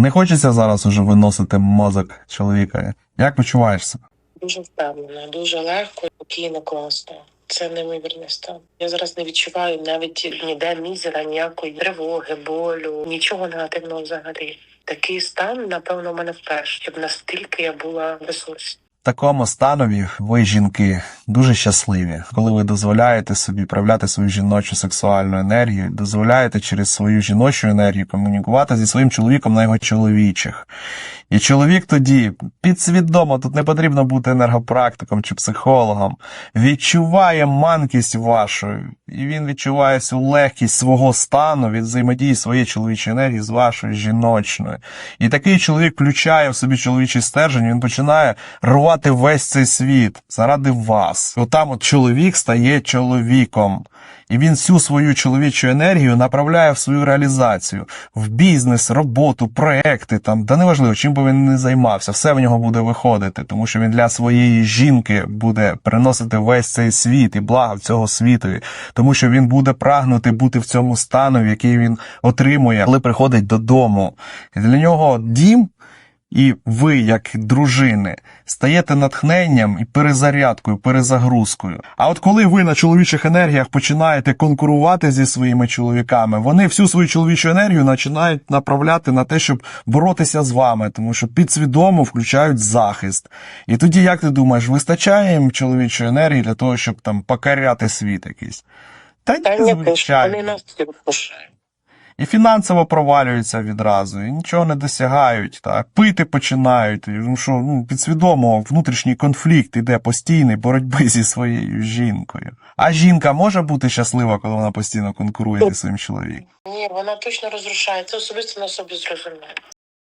Не хочеться зараз уже виносити мозок чоловіка. Як почуваєш себе? Дуже впевнена, дуже легко, спокійно, класно. Це неймовірний стан. Я зараз не відчуваю навіть ніде мізера, ніякої тривоги, болю, нічого негативного взагалі. Такий стан, напевно, у мене вперше, щоб настільки я була в ресурсі. Такому станові ви, жінки, дуже щасливі, коли ви дозволяєте собі проявляти свою жіночу сексуальну енергію, дозволяєте через свою жіночу енергію комунікувати зі своїм чоловіком на його чоловічих. І чоловік тоді підсвідомо, тут не потрібно бути енергопрактиком чи психологом, відчуває манкість вашу, і він відчуває всю легкість свого стану від взаємодії своєї чоловічої енергії з вашою жіночною. І такий чоловік включає в собі чоловічий стержень, він починає рвати весь цей світ заради вас. Отам от чоловік стає чоловіком. І він всю свою чоловічу енергію направляє в свою реалізацію, в бізнес, роботу, проекти, там, да неважливо, чим би він не займався, все в нього буде виходити, тому що він для своєї жінки буде приносити весь цей світ і блага в цього світу, тому що він буде прагнути бути в цьому стану, який він отримує, коли приходить додому. І для нього дім і ви, як дружини, стаєте натхненням і перезарядкою, перезагрузкою. А от коли ви на чоловічих енергіях починаєте конкурувати зі своїми чоловіками, вони всю свою чоловічу енергію починають направляти на те, щоб боротися з вами, тому що підсвідомо включають захист. І тоді, як ти думаєш, вистачає їм чоловічої енергії для того, щоб там покоряти світ якийсь? Та ні, звичайно. вони нас розпушають. І фінансово провалюються відразу, і нічого не досягають, так, пити починають, Тому ну що ну, підсвідомо внутрішній конфлікт іде постійний боротьби зі своєю жінкою. А жінка може бути щаслива, коли вона постійно конкурує зі своїм чоловіком? Ні, вона точно розрушається, особисто на собі зрозуміє.